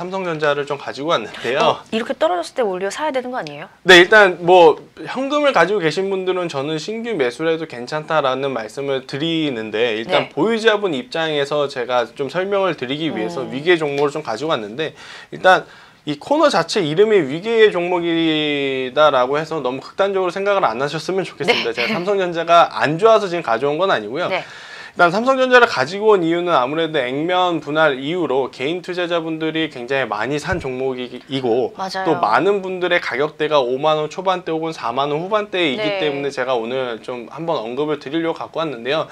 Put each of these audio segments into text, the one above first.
삼성전자를 좀 가지고 왔는데요. 어, 이렇게 떨어졌을 때 오히려 사야 되는 거 아니에요? 네, 일단 뭐 현금을 가지고 계신 분들은 저는 신규 매수를 해도 괜찮다라는 말씀을 드리는데 일단 네. 보유자분 입장에서 제가 좀 설명을 드리기 위해서 음. 위계 종목을 좀 가지고 왔는데 일단 이 코너 자체 이름이 위계의 종목이다라고 해서 너무 극단적으로 생각을 안 하셨으면 좋겠습니다. 제가 삼성전자가 안 좋아서 지금 가져온 건 아니고요. 네. 일단 삼성전자를 가지고 온 이유는 아무래도 액면 분할 이후로 개인 투자자분들이 굉장히 많이 산 종목이고 맞아요. 또 많은 분들의 가격대가 5만 원 초반대 혹은 4만 원 후반대이기 네. 때문에 제가 오늘 좀 한번 언급을 드리려고 갖고 왔는데요.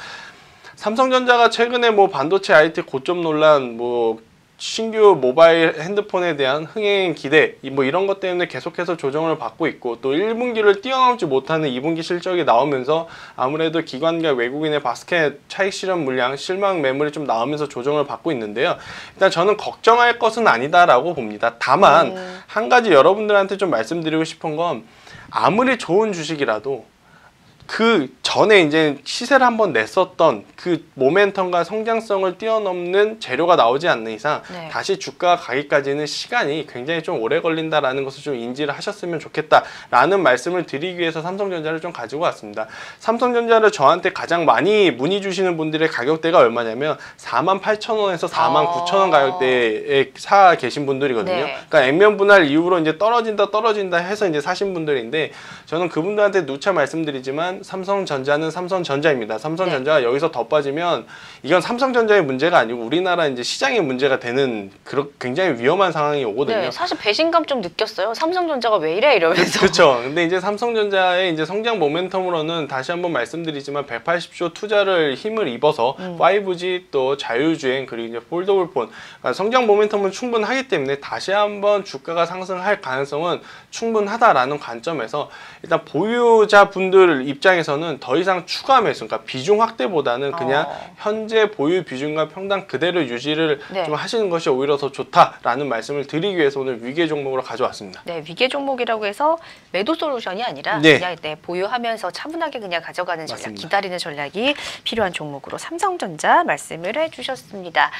삼성전자가 최근에 뭐 반도체 IT 고점 논란 뭐 신규 모바일 핸드폰에 대한 흥행 기대 이뭐 이런 것 때문에 계속해서 조정을 받고 있고 또 1분기를 뛰어넘지 못하는 2분기 실적이 나오면서 아무래도 기관과 외국인의 바스켓 차익 실현 물량 실망 매물이 좀 나오면서 조정을 받고 있는데요. 일단 저는 걱정할 것은 아니다라고 봅니다. 다만 음. 한 가지 여러분들한테 좀 말씀드리고 싶은 건 아무리 좋은 주식이라도 그 전에 이제 시세를 한번 냈었던 그 모멘텀과 성장성을 뛰어넘는 재료가 나오지 않는 이상 네. 다시 주가 가기까지는 시간이 굉장히 좀 오래 걸린다라는 것을 좀 인지를 하셨으면 좋겠다라는 말씀을 드리기 위해서 삼성전자를 좀 가지고 왔습니다. 삼성전자를 저한테 가장 많이 문의 주시는 분들의 가격대가 얼마냐면 4만 8천 원에서 4만 아. 9천 원 가격대에 사 계신 분들이거든요. 네. 그러니까 액면 분할 이후로 이제 떨어진다 떨어진다 해서 이제 사신 분들인데 저는 그분들한테 누차 말씀드리지만 삼성전자는 삼성전자입니다. 삼성전자가 여기서 더 빠지면 이건 삼성전자의 문제가 아니고 우리나라 이제 시장의 문제가 되는 그런 굉장히 위험한 상황이 오거든요. 네, 사실 배신감 좀 느꼈어요. 삼성전자가 왜 이래 이러면서. 그렇죠. 근데 이제 삼성전자의 이제 성장 모멘텀으로는 다시 한번 말씀드리지만 180조 투자를 힘을 입어서 음. 5G 또 자율주행 그리고 이제 폴더블 폰 그러니까 성장 모멘텀은 충분하기 때문에 다시 한번 주가가 상승할 가능성은 충분하다라는 관점에서 일단 보유자분들 입장에서는 더 이상 추가 매수 그러니까 비중 확대보다는 그냥 어. 현재 보유 비중과 평당 그대로 유지를 네. 좀 하시는 것이 오히려 더 좋다라는 말씀을 드리기 위해서 오늘 위계 종목으로 가져왔습니다. 네, 위계 종목이라고 해서 매도 솔루션이 아니라 네. 그냥 네, 보유하면서 차분하게 그냥 가져가는 전략, 맞습니다. 기다리는 전략이 필요한 종목으로 삼성전자 말씀을 해주셨습니다.